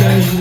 Thank you.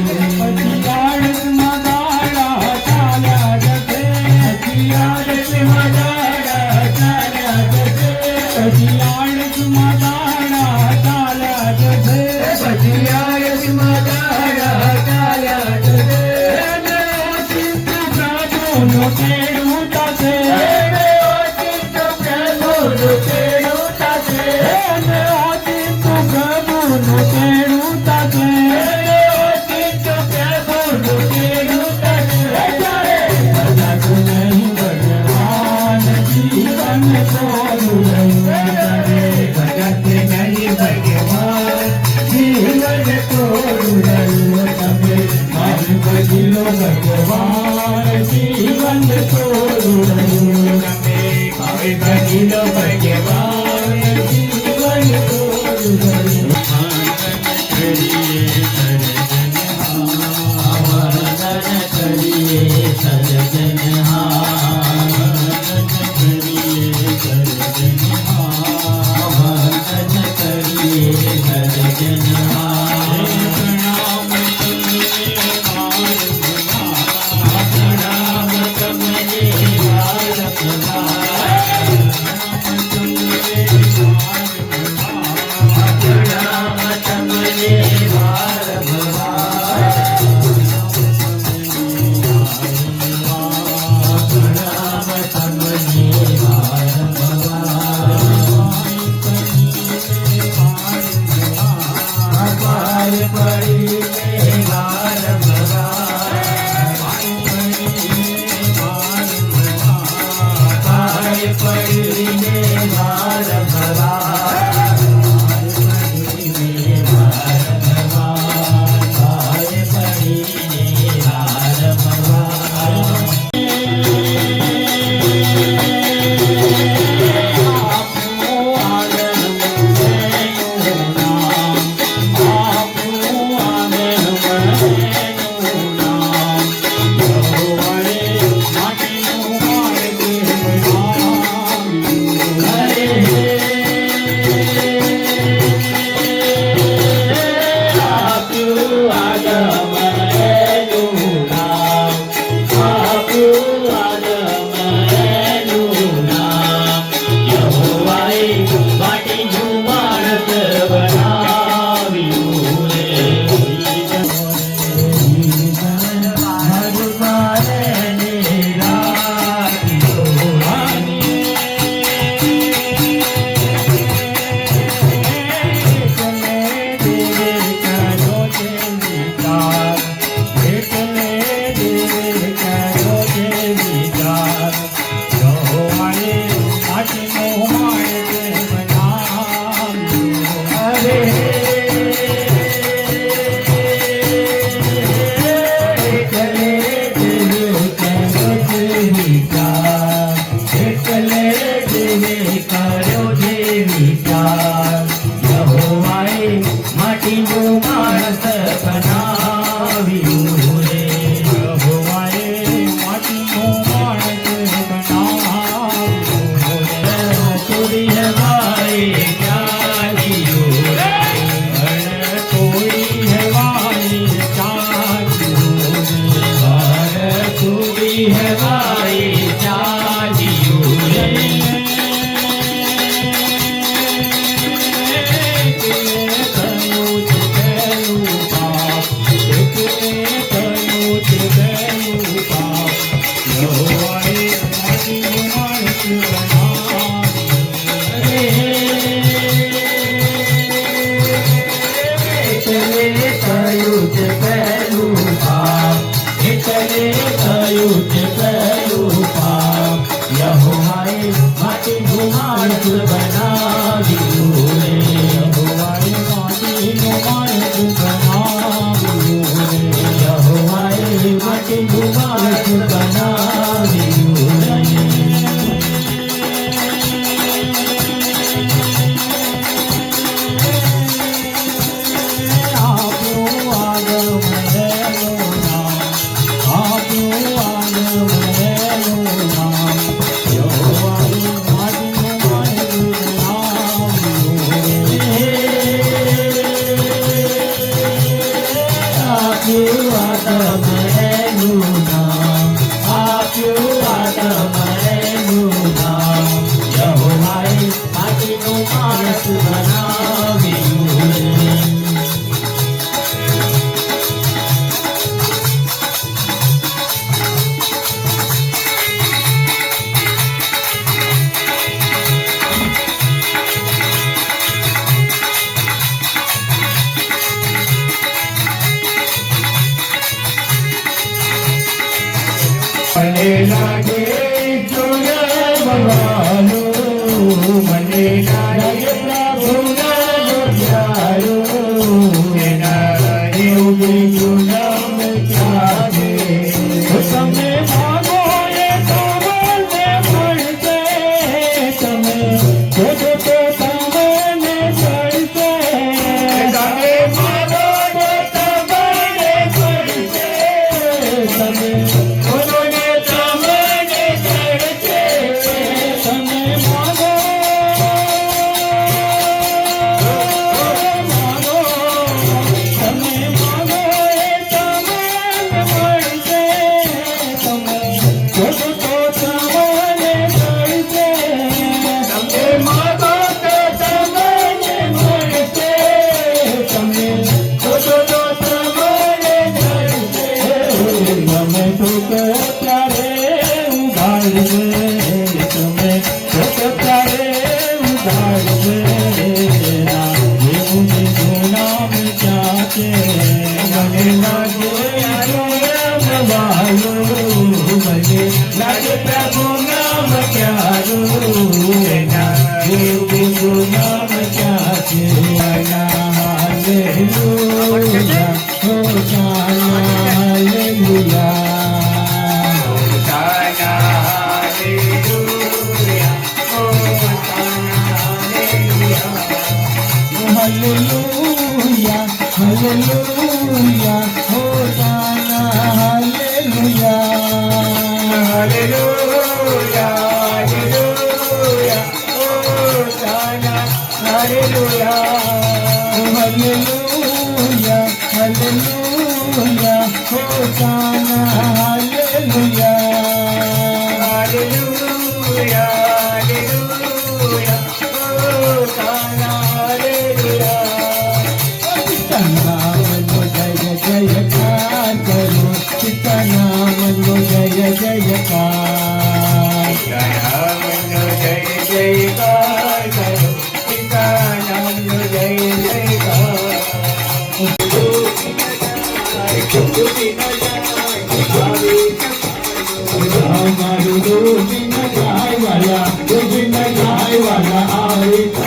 除了快乐。મને લાગે તુરા ભગવાનો મને લાગે તુરા ગોચારો એના એવું તુરા મચાવે તમે માગો એ સવાલ મે મળતે તમે तेरा ये मुझे सुना क्या तेरा Hallelujah, Hallelujah, Hallelujah, Hosanna, Hallelujah, Hallelujah, Hallelujah, Hosanna, Hallelujah. Jaya Jaya Kar Karo, Chitta Naam Jaya Jaya Kar Thank you.